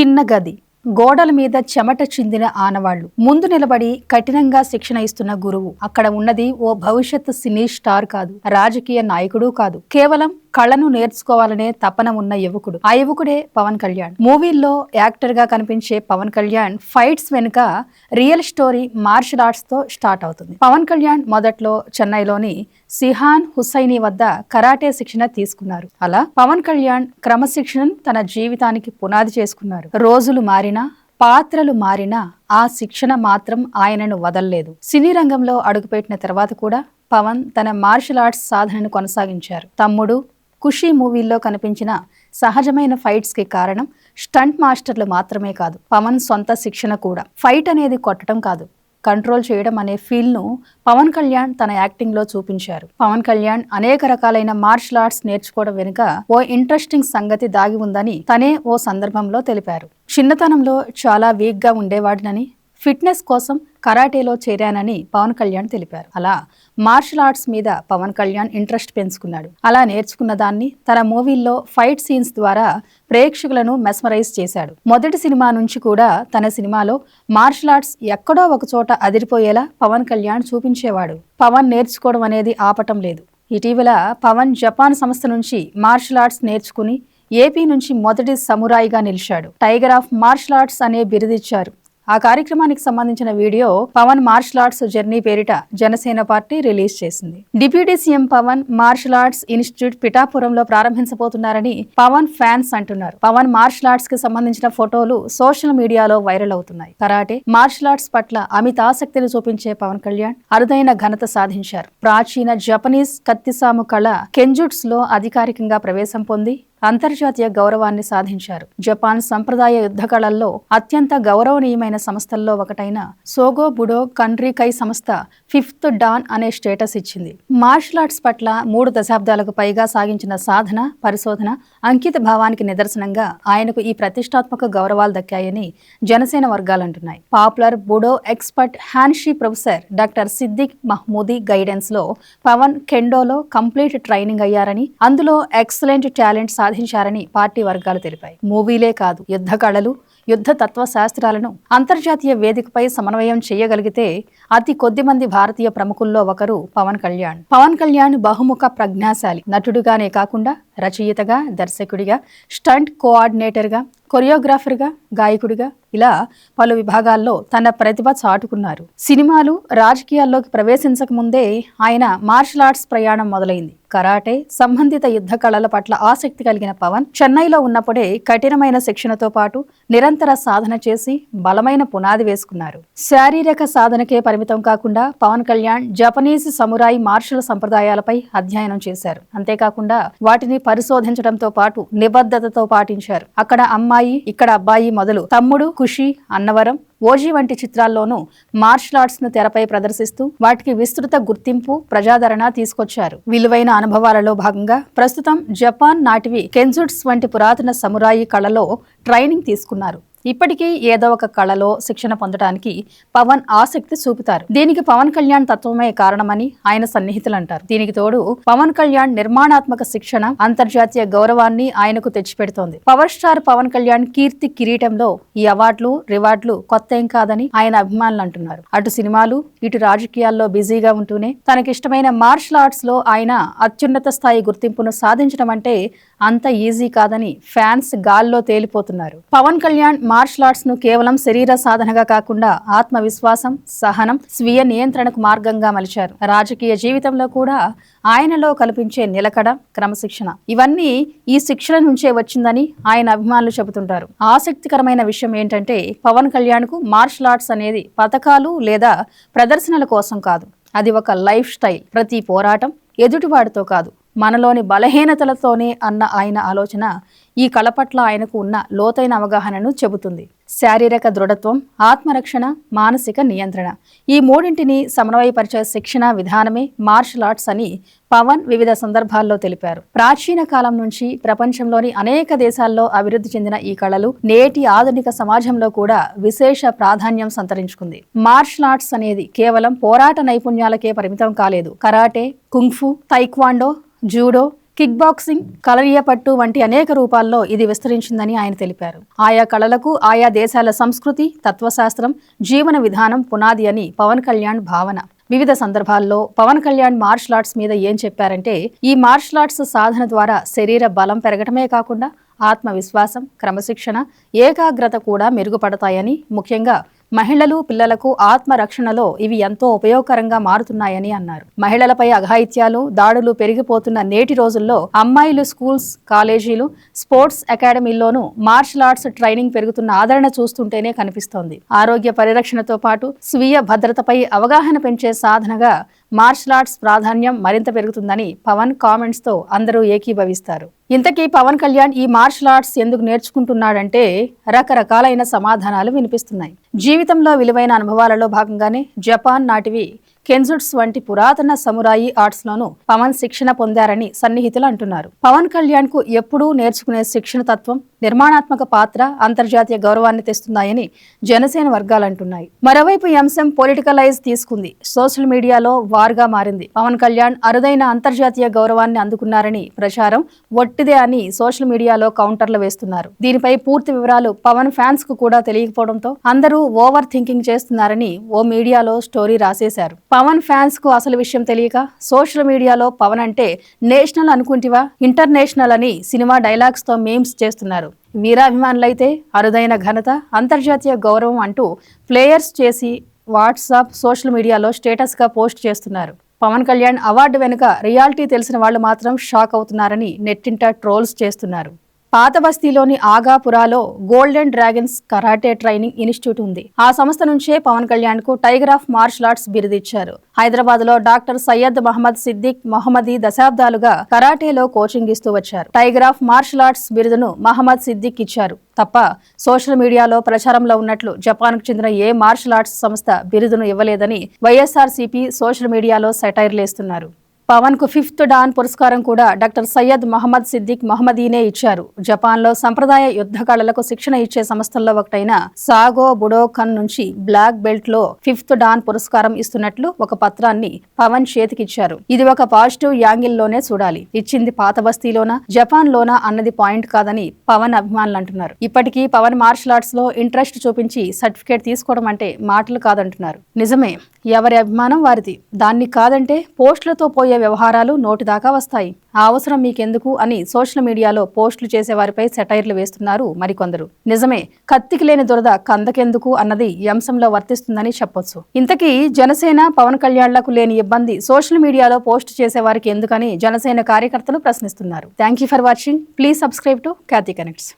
చిన్న గది. గోడల మీద చెమట చిందిన ఆనవాళ్ళు. ముందు నిలబడి కఠినంగా శిక్షణ ఇస్తున్న గురువు. అక్కడ ఉన్నది ఓ భవిష్యత్ సినీ స్టార్ కాదు. రాజకీయ నాయకుడు కాదు. కేవలం కళను నేర్చుకోవాలనే తపన ఉన్న యువకుడు. ఆ యువకుడే పవన్ కళ్యాణ్. మూవీల్లో యాక్టర్గా కనిపించే పవన్ కళ్యాణ్ ఫైట్స్ వెనుక రియల్ స్టోరీ మార్షల్ ఆర్ట్స్తో స్టార్ట్ అవుతుంది. పవన్ కళ్యాణ్ మొదట్లో చెన్నైలోని సిహాన్ హుసైని వద్ద కరాటే శిక్షణ తీసుకున్నారు. అలా పవన్ కళ్యాణ్ క్రమశిక్షణను తన జీవితానికి పునాది చేసుకున్నారు. రోజులు మారినా పాత్రలు మారినా ఆ శిక్షణ మాత్రం ఆయనను వదల్లేదు. సినీ రంగంలో అడుగుపెట్టిన తర్వాత కూడా పవన్ తన మార్షల్ ఆర్ట్స్ సాధనను కొనసాగించారు. తమ్ముడు ఖుషీ మూవీల్లో కనిపించిన సహజమైన ఫైట్స్కి కారణం స్టంట్ మాస్టర్లు మాత్రమే కాదు పవన్ సొంత శిక్షణ కూడా. ఫైట్ అనేది కొట్టడం కాదు కంట్రోల్ చేయడం అనే ఫీల్ను పవన్ కళ్యాణ్ తన యాక్టింగ్లో చూపించారు. పవన్ కళ్యాణ్ అనేక రకాలైన మార్షల్ ఆర్ట్స్ నేర్చుకోవడం వెనుక ఓ ఇంట్రెస్టింగ్ సంగతి దాగి ఉందని తనే ఓ సందర్భంలో తెలిపారు. చిన్నతనంలో చాలా వీక్గా ఉండేవాడినని ఫిట్నెస్ కోసం కరాటేలో చేరానని పవన్ కళ్యాణ్ తెలిపారు. అలా మార్షల్ ఆర్ట్స్ మీద పవన్ కళ్యాణ్ ఇంట్రెస్ట్ పెంచుకున్నాడు. అలా నేర్చుకున్న దాన్ని తన మూవీల్లో ఫైట్ సీన్స్ ద్వారా ప్రేక్షకులను మెస్మరైజ్ చేశాడు. మొదటి సినిమా నుంచి కూడా తన సినిమాలో మార్షల్ ఆర్ట్స్ ఎక్కడో ఒకచోట అదిరిపోయేలా పవన్ కళ్యాణ్ చూపించేవాడు. పవన్ నేర్చుకోవడం అనేది ఆపటం లేదు. ఇటీవల పవన్ జపాన్ సంస్థ నుంచి మార్షల్ ఆర్ట్స్ నేర్చుకుని ఏపీ నుంచి మొదటి సమురాయిగా నిలిచాడు. టైగర్ ఆఫ్ మార్షల్ ఆర్ట్స్ అనే బిరుదిచ్చారు. ఆ కార్యక్రమానికి సంబంధించిన video Pawan martial arts journey పేరిట జనసేన పార్టీ రిలీజ్ చేసింది. Deputy CM Pawan martial arts institute పిఠాపురంలో ప్రారంభించబోతున్నారని పవన్ ఫ్యాన్స్ అంటున్నారు. పవన్ మార్షల్ ఆర్ట్స్కి సంబంధించిన ఫోటోలు సోషల్ మీడియాలో వైరల్ అవుతున్నాయి. కరాటే మార్షల్ ఆర్ట్స్ పట్ల అమిత ఆసక్తిని చూపించే పవన్ కళ్యాణ్ అరుదైన ఘనత సాధించారు. ప్రాచీన జపనీస్ కత్తిసాము కళ కెంజుట్స్లో అధికారికంగా ప్రవేశం పొంది అంతర్జాతీయ గౌరవాన్ని సాధించారు. జపాన్ సంప్రదాయ యుద్ధ కళల్లో అత్యంత గౌరవనీయమైన సంస్థల్లో ఒకటైన సోగో బుడో కండ్రికై సంస్థ ఫిఫ్త్ డాన్ అనే స్టేటస్ ఇచ్చింది. మార్షల్ ఆర్ట్స్ పట్ల మూడు దశాబ్దాలకు పైగా సాగించిన సాధన పరిశోధన అంకిత భావానికి నిదర్శనంగా ఆయనకు ఈ ప్రతిష్టాత్మక గౌరవాలు దక్కాయని Janasena వర్గాలంటున్నాయి. Popular budo expert hanshi professor doctor Siddiq Mahmoodi గైడెన్స్లో Pawan కెండోలో కంప్లీట్ ట్రైనింగ్ అయ్యారని అందులో ఎక్సలెంట్ టాలెంట్ సాధించారని పార్టీ వర్గాలు తెలిపాయి. మూవీలే కాదు యుద్ధ కళలు యుద్ధ తత్వ శాస్త్రాలను అంతర్జాతీయ వేదికపై సమన్వయం చేయగలిగితే అతి కొద్ది మంది భారతీయ ప్రముఖుల్లో ఒకరు పవన్ కళ్యాణ్. పవన్ కళ్యాణ్ బహుముఖ ప్రజ్ఞాశాలి. నటుడిగానే కాకుండా రచయితగా దర్శకుడిగా స్టంట్ కోఆర్డినేటర్గా కొరియోగ్రాఫర్గా గాయకుడిగా ఇలా పలు విభాగాల్లో తన ప్రతిభ చాటుకున్నారు. సినిమాలు రాజకీయాల్లోకి ప్రవేశించక ముందే ఆయన మార్షల్ ఆర్ట్స్ ప్రయాణం మొదలైంది. కరాటే సంబంధిత యుద్ధ కళల పట్ల ఆసక్తి కలిగిన పవన్ చెన్నైలో ఉన్నప్పుడే కఠినమైన శిక్షణతో పాటు నిరంతర సాధన చేసి బలమైన పునాది వేసుకున్నారు. శారీరక సాధనకే పరిమితం కాకుండా Pawan Kalyan Japanese samurai martial సంప్రదాయాలపై అధ్యయనం చేశారు. అంతేకాకుండా వాటిని పరిశోధించడంతో పాటు నిబద్ధతతో పాటించారు. అక్కడ అమ్మాయి ఇక్కడ అబ్బాయి మొదలు తమ్ముడు ఖుషి అన్నవరం ఓజీ వంటి చిత్రాల్లోనూ మార్షల్ ఆర్ట్స్ను తెరపై ప్రదర్శిస్తూ వాటికి విస్తృత గుర్తింపు ప్రజాదరణ తీసుకొచ్చారు. విలువైన అనుభవాలలో భాగంగా ప్రస్తుతం జపాన్ నాటివి కెన్జుట్స్ వంటి పురాతన సమురాయి కళలో ట్రైనింగ్ తీసుకున్నారు. ఇప్పటికీ ఏదో ఒక కళలో శిక్షణ పొందడానికి పవన్ ఆసక్తి చూపుతారు. దీనికి పవన్ కళ్యాణ్ తత్వమే కారణమని ఆయన సన్నిహితులు అంటారు దీనికి తోడు పవన్ కళ్యాణ్ నిర్మాణాత్మక శిక్షణ అంతర్జాతీయ గౌరవాన్ని ఆయనకు తెచ్చిపెడుతోంది. పవర్ స్టార్ పవన్ కళ్యాణ్ కీర్తి కిరీటంలో ఈ అవార్డులు రివార్డులు కొత్త ఏం కాదని ఆయన అభిమానులు అంటున్నారు. అటు సినిమాలు ఇటు రాజకీయాల్లో బిజీగా ఉంటూనే తనకిష్టమైన మార్షల్ ఆర్ట్స్లో ఆయన అత్యున్నత స్థాయి గుర్తింపును సాధించడం అంటే అంత ఈజీ కాదని ఫ్యాన్స్ గాల్లో తేలిపోతున్నారు. పవన్ కళ్యాణ్ మార్షల్ ఆర్ట్స్ను కేవలం శరీర సాధనగా కాకుండా ఆత్మవిశ్వాసం సహనం స్వీయ నియంత్రణకు మార్గంగా మలిచారు. రాజకీయ జీవితంలో కూడా ఆయనలో కల్పించే నిలకడ క్రమశిక్షణ ఇవన్నీ ఈ శిక్షణ నుంచే వచ్చిందని ఆయన అభిమానులు చెబుతుంటారు. ఆసక్తికరమైన విషయం ఏంటంటే పవన్ కళ్యాణ్కు మార్షల్ ఆర్ట్స్ అనేది పథకాలు లేదా ప్రదర్శనల కోసం కాదు. అది ఒక లైఫ్ స్టైల్ ప్రతి పోరాటం ఎదుటివాడితో కాదు. మనలోని బలహీనతలతోనే అన్న ఆయన ఆలోచన ఈ కళ పట్ల ఆయనకు ఉన్న లోతైన అవగాహనను చెబుతుంది. శారీరక దృఢత్వం ఆత్మరక్షణ మానసిక నియంత్రణ ఈ మూడింటిని సమన్వయపరిచే శిక్షణ విధానమే మార్షల్ ఆర్ట్స్ అని పవన్ వివిధ సందర్భాల్లో తెలిపారు. ప్రాచీన కాలం నుంచి ప్రపంచంలోని అనేక దేశాల్లో అభివృద్ధి చెందిన ఈ కళలు నేటి ఆధునిక సమాజంలో కూడా విశేష ప్రాధాన్యం సంతరించుకుంది. మార్షల్ ఆర్ట్స్ అనేది కేవలం పోరాట నైపుణ్యాలకే పరిమితం కాలేదు. Karate kung fu taekwondo judo kick boxing Kalaripayattu వంటి అనేక రూపాల్లో ఇది విస్తరించిందని ఆయన తెలిపారు. ఆయా కళలకు ఆయా దేశాల సంస్కృతి తత్వశాస్త్రం జీవన విధానం పునాది అని పవన్ కళ్యాణ్ భావన. వివిధ సందర్భాల్లో పవన్ కళ్యాణ్ మార్షల్ ఆర్ట్స్ మీద ఏం చెప్పారంటే ఈ మార్షల్ ఆర్ట్స్ సాధన ద్వారా శరీర బలం పెరగటమే కాకుండా ఆత్మవిశ్వాసం క్రమశిక్షణ ఏకాగ్రత కూడా మెరుగుపడతాయని ముఖ్యంగా మహిళలు పిల్లలకు ఆత్మరక్షణలో ఇవి ఎంతో ఉపయోగకరంగా మారుతున్నాయని అన్నారు. మహిళలపై అఘాయిత్యాలు దాడులు పెరిగిపోతున్న నేటి రోజుల్లో అమ్మాయిలు స్కూల్స్ కాలేజీలు స్పోర్ట్స్ అకాడమీల్లోనూ మార్షల్ ఆర్ట్స్ ట్రైనింగ్ పెరుగుతున్న ఆదరణ చూస్తుంటేనే కనిపిస్తోంది. ఆరోగ్య పరిరక్షణతో పాటు స్వీయ భద్రతపై అవగాహన పెంచే సాధనగా మార్షల్ ఆర్ట్స్ ప్రాధాన్యం మరింత పెరుగుతుందని పవన్ కామెంట్స్తో అందరూ ఏకీభవిస్తారు. ఇంతకీ పవన్ కళ్యాణ్ ఈ మార్షల్ ఆర్ట్స్ ఎందుకు నేర్చుకుంటున్నాడంటే రకరకాలైన సమాధానాలు వినిపిస్తున్నాయి. జీవితంలో విలువైన అనుభవాలలో భాగంగానే జపాన్ నాటివి కెన్జుట్స్ వంటి పురాతన సమురాయి ఆర్ట్స్ లోనూ పవన్ శిక్షణ పొందారని సన్నిహితులు అంటున్నారు. పవన్ కళ్యాణ్కు ఎప్పుడూ నేర్చుకునే శిక్షణ తత్వం నిర్మాణాత్మక పాత్ర అంతర్జాతీయ గౌరవాన్ని తెస్తున్నాయని జనసేన వర్గాలు అంటున్నాయి. మరోవైపు ఈ అంశం పొలిటికలైజ్ తీసుకుంది. సోషల్ మీడియాలో వార్గా మారింది. పవన్ కళ్యాణ్ అరుదైన అంతర్జాతీయ గౌరవాన్ని అందుకున్నారని ప్రచారం ఒట్టిదే అని సోషల్ మీడియాలో కౌంటర్లు వేస్తున్నారు. దీనిపై పూర్తి వివరాలు పవన్ ఫ్యాన్స్కు కూడా తెలియకపోవడంతో అందరూ ఓవర్ థింకింగ్ చేస్తున్నారని ఓ మీడియాలో స్టోరీ రాసేశారు. పవన్ ఫ్యాన్స్కు అసలు విషయం తెలియక సోషల్ మీడియాలో పవన్ అంటే నేషనల్ అనుకుంటివా? ఇంటర్నేషనల్ అని సినిమా డైలాగ్స్తో మేమ్స్ చేస్తున్నారు. వీరాభిమానులైతే అరుదైన ఘనత అంతర్జాతీయ గౌరవం అంటూ ప్లేయర్స్ చేసి వాట్సాప్ సోషల్ మీడియాలో స్టేటస్గా పోస్ట్ చేస్తున్నారు. పవన్ కళ్యాణ్ అవార్డు వెనుక రియాలిటీ తెలిసిన వాళ్ళు మాత్రం షాక్ అవుతున్నారని నెట్టింట ట్రోల్స్ చేస్తున్నారు. పాత బస్తీలోని ఆగాపురాలో golden dragons karate training institute ఉంది. ఆ సంస్థ నుంచే పవన్ కళ్యాణ్కు టైగర్ ఆఫ్ మార్షల్ ఆర్ట్స్ బిరుదిచ్చారు. హైదరాబాద్లో డాక్టర్ సయ్యద్ మహమ్మద్ సిద్దిక్ మొహమ్మదీ దశాబ్దాలుగా కరాటేలో కోచింగ్ ఇస్తూ వచ్చారు. టైగర్ ఆఫ్ మార్షల్ ఆర్ట్స్ బిరుదును మహమ్మద్ సిద్దిక్ ఇచ్చారు. తప్ప సోషల్ మీడియాలో ప్రచారంలో ఉన్నట్లు జపాన్కు చెందిన ఏ మార్షల్ ఆర్ట్స్ సంస్థ బిరుదును ఇవ్వలేదని వైఎస్ఆర్సీపీ సోషల్ మీడియాలో సెటైర్లేస్తున్నారు. పవన్కు ఫిఫ్త్ డాన్ పురస్కారం కూడా డాక్టర్ సయ్యద్ మహమ్మద్ సిద్దిక్ మహమ్మదీనే ఇచ్చారు. జపాన్లో సంప్రదాయ యుద్ధ కళలకు శిక్షణ ఇచ్చే సంస్థల్లో ఒకటైన సాగో బుడోకన్ నుంచి బ్లాక్ బెల్ట్లో ఫిఫ్త్ డాన్ పురస్కారం ఇస్తున్నట్లు ఒక పత్రాన్ని పవన్ చేతికిచ్చారు. ఇది ఒక పాజిటివ్ యాంగిల్లోనే చూడాలి. ఇచ్చింది పాత బస్తీలోనా జపాన్ లోనా అన్నది పాయింట్ కాదని పవన్ అభిమానులు అంటున్నారు ఇప్పటికీ పవన్ మార్షల్ ఆర్ట్స్లో ఇంట్రెస్ట్ చూపించి సర్టిఫికేట్ తీసుకోవడం అంటే మాటలు కాదంటున్నారు. నిజమే ఎవరి అభిమానం వారిది. దాన్ని కాదంటే పోస్టులతో పోయే వ్యవహారాలు నోటి దాకా వస్తాయి. ఆ అవసరం మీకెందుకు అని సోషల్ మీడియాలో పోస్టులు చేసేవారిపై సెటైర్లు వేస్తున్నారు మరికొందరు. నిజమే కత్తికి లేని దురద కందకెందుకు అన్నది ఈ అంశంలో వర్తిస్తుందని చెప్పొచ్చు. ఇంతకీ జనసేన పవన్ కళ్యాణ్లకు లేని ఇబ్బంది సోషల్ మీడియాలో పోస్ట్ చేసేవారికి ఎందుకని జనసేన కార్యకర్తలు ప్రశ్నిస్తున్నారు. Thank you for watching. Please subscribe to Khyathi Connects.